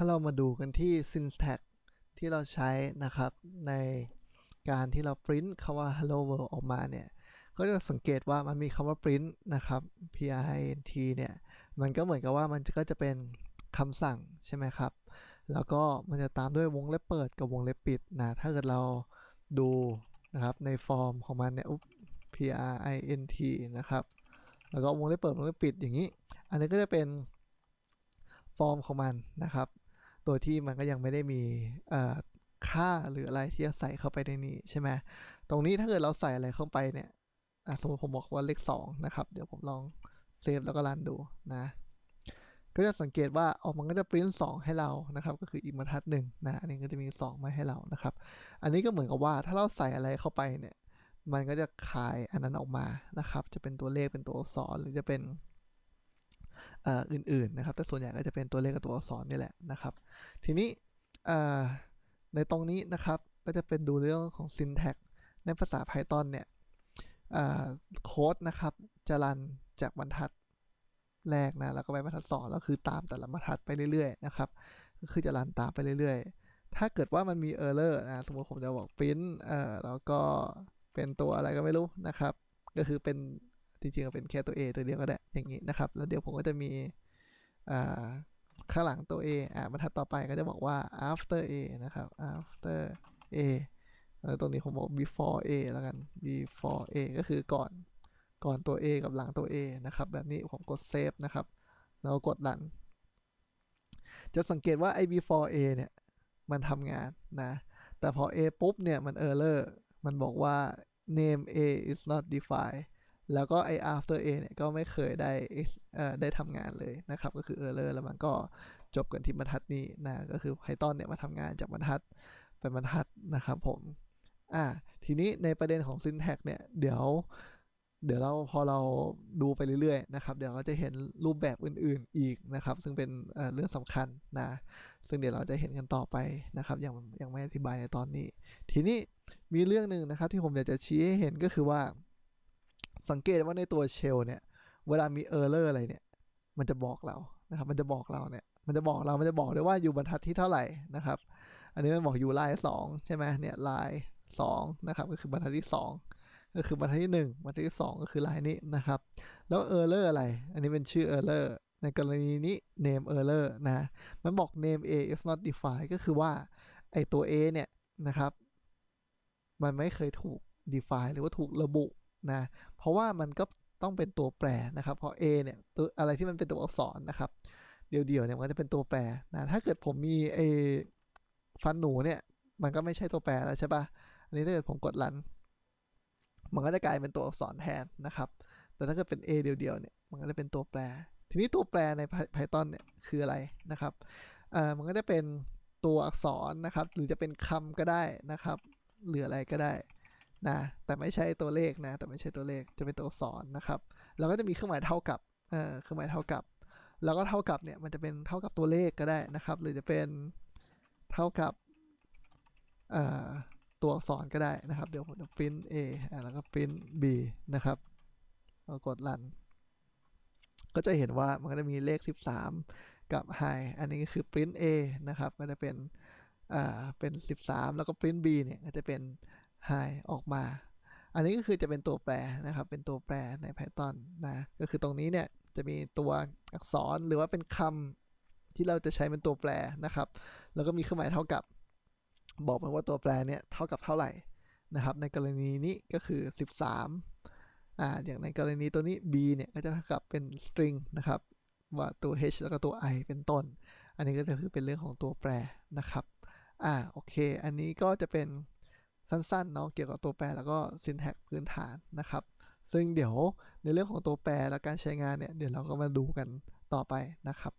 ถ้าเรามาดูกันที่ syntax ที่เราใช้นะครับ ในการที่เรา print คำว่า hello world ออกมาเนี่ย ก็จะสังเกตว่ามันมีคำว่า print นะครับ print เนี่ย มันก็เหมือนกับว่ามันก็จะเป็นคำสั่งใช่ไหมครับ แล้วก็มันจะตามด้วยวงเล็บเปิดกับวงเล็บปิดนะ ถ้าเกิดเราดูนะครับในฟอร์มของมันเนี่ย print นะครับ แล้วก็วงเล็บเปิดวงเล็บปิดอย่างนี้ อันนี้ก็จะเป็นฟอร์มของมันนะครับ โดยที่มันก็ยังไม่ได้มีค่าหรืออะไรที่จะใส่เข้าไปในนี้ใช่ไหมตรงนี้ถ้าเกิดเราใส่อะไรเข้าไปเนี่ยสมมติผมบอกว่าเลข2นะครับ เดี๋ยวผมลองเซฟแล้วก็รันดูนะ ก็จะสังเกตว่าออกมันก็จะปริ้น2ให้เรานะครับ ก็คืออีกบรรทัดหนึ่งนะ อันนี้ก็จะมี 2 มาให้เรานะครับ อันนี้ก็เหมือนกับว่าถ้าเราใส่อะไรเข้าไปเนี่ย มันก็จะขายอันนั้นออกมานะครับ จะเป็นตัวเลขเป็นตัวอักษรหรือจะเป็น อื่นๆนะครับ แต่ส่วนใหญ่ก็จะเป็นตัวเลขกับตัวอักษรนี่แหละนะครับ ทีนี้ในตรงนี้นะครับก็จะเป็นดูเรื่องของ syntax ในภาษา Python เนี่ยโค้ดนะครับจะรันจากบรรทัดแรกนะแล้วก็ไปบรรทัดสองแล้วคือตามแต่ละบรรทัดไปเรื่อยๆนะครับก็คือจะรันตามไปเรื่อยๆ ถ้าเกิดว่ามันมี error นะสมมติผมจะบอก print เอ่อแล้วก็เป็นตัวอะไรก็ไม่รู้นะครับ ก็คือเป็นจริงๆเป็นแค่ตัว A ตัวเดียวก็ได้ อย่างนี้นะครับ แล้วเดี๋ยวผมก็จะมีข้างหลังตัว A อ่าบรรทัดต่อไปก็จะบอกว่า after A นะครับ after A แล้วตรงนี้ผมบอก before A แล้วกัน before A ก็คือก่อนก่อนตัว A กับหลังตัว A นะครับ แบบนี้ผมกด save นะครับ แล้วกด run จะสังเกตว่าไอ before A เนี่ยมันทำงานนะ แต่พอ A ปุ๊บเนี่ยมัน error มันบอกว่า name A is not defined แล้วก็ไอ after a เนี่ยก็ไม่เคยได้เอ่อได้ทำงานเลยนะครับ ก็คือ error แล้วมันก็จบกันที่บรรทัดนี้นะก็คือ Python เนี่ยมาทำงานจากบรรทัดเป็นบรรทัดนะครับผมอ่าทีนี้ในประเด็นของ syntax เนี่ยเดี๋ยว เดี๋ยวเราพอเราดูไปเรื่อยๆนะครับ เดี๋ยวเราจะเห็นรูปแบบอื่นๆอีกนะครับ ซึ่งเป็นเเรื่องสำคัญนะซึ่งเดี๋ยวเราจะเห็นกันต่อไปนะครับยังยังไม่อธิบายในตอนนี้ ทีนี้มีเรื่องหนึ่งนะครับที่ผมอยากจะชี้ให้เห็นก็คือว่า สังเกตว่าในตัวเชลเนี่ย เวลามีเออร์เลอร์อะไรเนี่ย มันจะบอกเรานะครับ มันจะบอกเราเนี่ย มันจะบอกเรา มันจะบอกด้วยว่าอยู่บรรทัดที่เท่าไหร่นะครับ อันนี้มันบอกอยู่ลายสองใช่ไหมเนี่ยลายสองนะครับ ก็คือบรรทัดที่สองก็คือบรรทัดที่หนึ่งบรรทัดที่สองก็คือลายนี้นะครับ แล้วเออร์เลอร์อะไร อันนี้เป็นชื่อเออร์เลอร์ในกรณีนี้ name error นะ มันบอก name a is not defined ก็คือว่า ไอตัว a เนี่ยนะครับ มันไม่เคยถูก define หรือว่าถูกระบุ นะเพราะว่ามันก็ต้องเป็นตัวแปรนะครับ เพราะ a เนี่ยตัวอะไรที่มันเป็นตัวอักษรนะครับ เดียวๆเนี่ยมันก็จะเป็นตัวแปรนะถ้าเกิดผมมีไอฟันหนูเนี่ยมันก็ไม่ใช่ตัวแปรแล้วใช่ปะอันนี้ถ้าเกิดผมกดรัน มันก็จะกลายเป็นตัวอักษรแทนนะครับ แต่ถ้าเกิดเป็น a เดียวๆเนี่ยมันก็จะเป็นตัวแปร ทีนี้ตัวแปรใน Python เนี่ยคืออะไรนะครับเอ่อมันก็จะเป็นตัวอักษรนะครับ หรือจะเป็นคำก็ได้นะครับ หรืออะไรก็ได้ นะแต่ไม่ใช่ตัวเลขนะ แต่ไม่ใช่ตัวเลขจะเป็นตัวอักษรนะครับเราก็จะมีเครื่องหมายเท่ากับเอ่อเครื่องหมายเท่ากับ แล้วก็เท่ากับเนี่ยมันจะเป็นเท่ากับตัวเลขก็ได้นะครับ หรือจะเป็นเท่ากับเอ่อตัวอักษรก็ได้นะครับ เดี๋ยวผมจะ print a แล้วก็ print b นะครับแล้วกดรันก็จะเห็นว่ามันก็จะมีเลข 13 กับ high อันนี้ก็คือ print a นะครับ ก็จะเป็นอ่าเป็น 13 แล้วก็ print b เนี่ยก็จะเป็น high ออกมา อันนี้ก็คือจะเป็นตัวแปรนะครับ เป็นตัวแปรใน Python นะ ก็คือตรงนี้เนี่ยจะมีตัวอักษรหรือว่าเป็นคำที่เราจะใช้เป็นตัวแปรนะครับ แล้วก็มีเครื่องหมายเท่ากับ บอกมาว่าตัวแปรเนี่ยเท่ากับเท่าไหร่นะครับ ในกรณีนี้ก็คือ 13อ่าอย่างในกรณีตัวนี้ b เนี่ยก็จะเท่ากับเป็น string นะครับว่าตัว h แล้วก็ตัว i เป็นต้น อันนี้ก็จะคือเป็นเรื่องของตัวแปรนะครับ อ่า โอเค อันนี้ก็จะเป็น สั้นๆเนาะเกี่ยวกับตัวแปรแล้วก็ syntax พื้นฐานนะครับ ซึ่งเดี๋ยวในเรื่องของตัวแปรและการใช้งานเนี่ยเดี๋ยวเราก็มาดูกันต่อไปนะครับ